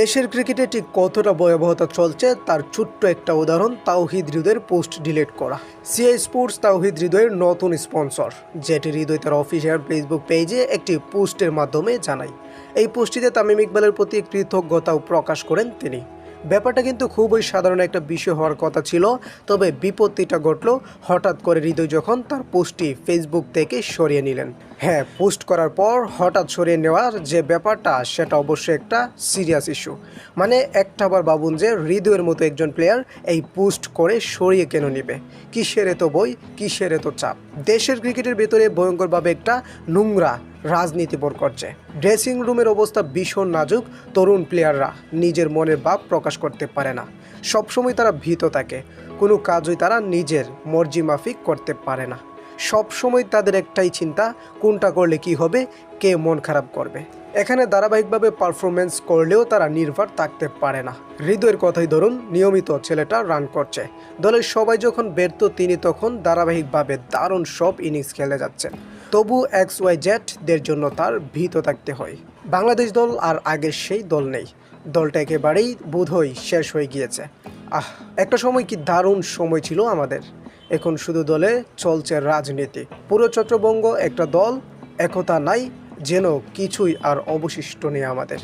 দেশের ক্রিকেটে ঠিক কতটা ভয়াবহতা চলছে তার ছোট্ট একটা উদাহরণ তাওহিদ হৃদয়ের পোস্ট ডিলিট করা। সিআই স্পোর্টস তাওহিদ হৃদয়ের নতুন স্পন্সর, যেটি হৃদয় তার অফিসিয়াল ফেসবুক পেজে একটি পোস্টের মাধ্যমে জানায়। এই পোস্টটিতে তামিম ইকবালের প্রতি কৃতজ্ঞতাও প্রকাশ করেন তিনি। ব্যাপারটা কিন্তু খুবই সাধারণ একটা বিষয় হওয়ার কথা ছিল, তবে বিপত্তিটা ঘটল হঠাৎ করে হৃদয় যখন তার পোস্টটি ফেসবুক থেকে সরিয়ে নিলেন। হ্যাঁ পোস্ট করার পর হঠাৎ সরিয়ে নেওয়ার যে ব্যাপারটা, সেটা অবশ্যই একটা সিরিয়াস ইস্যু মানে একটাবার ভাবুন যে হৃদয়ের মতো একজন প্লেয়ার এই পোস্ট করে সরিয়ে কেন নিবে? কিসের এত বই, কিসের এত চাপ? দেশের ক্রিকেটের ভেতরে ভয়ঙ্করভাবে একটা নোংরা রাজনীতি বর করছে ড্রেসিং রুমের অবস্থা ভীষণ নাজুক তরুণ প্লেয়াররা নিজের মনের ভাব প্রকাশ করতে পারে না। সবসময় তারা ভীত থাকে। কোনো কাজই তারা নিজের মর্জি মাফিক করতে পারে না। সব সময় তাদের একটাই চিন্তা, কোনটা করলে কি হবে, কে মন খারাপ করবে। এখানে ধারাবাহিকভাবে পারফরমেন্স করলেও তারা নির্ভর থাকতে পারে না। হৃদয়ের কথাই ধরুন, নিয়মিত ছেলেটা রান করছে। দলের সবাই যখন ব্যর্থ, তিনি তখন ধারাবাহিকভাবে দারুণ সব ইনিংস খেলে যাচ্ছেন। তবু এক্স ওয়াই জেটদের জন্য তার ভীত থাকতে হয়। বাংলাদেশ দল আর আগের সেই দল নেই। দলটা একেবারেই বোধহয় শেষ হয়ে গিয়েছে। আহ, একটা সময় কি দারুণ সময় ছিল আমাদের। এখন শুধু দলে চলছে রাজনীতি। পুরো চট্টবঙ্গ একটা দল, একতা নাই, যেন কিছুই আর অবশিষ্ট নেই আমাদের।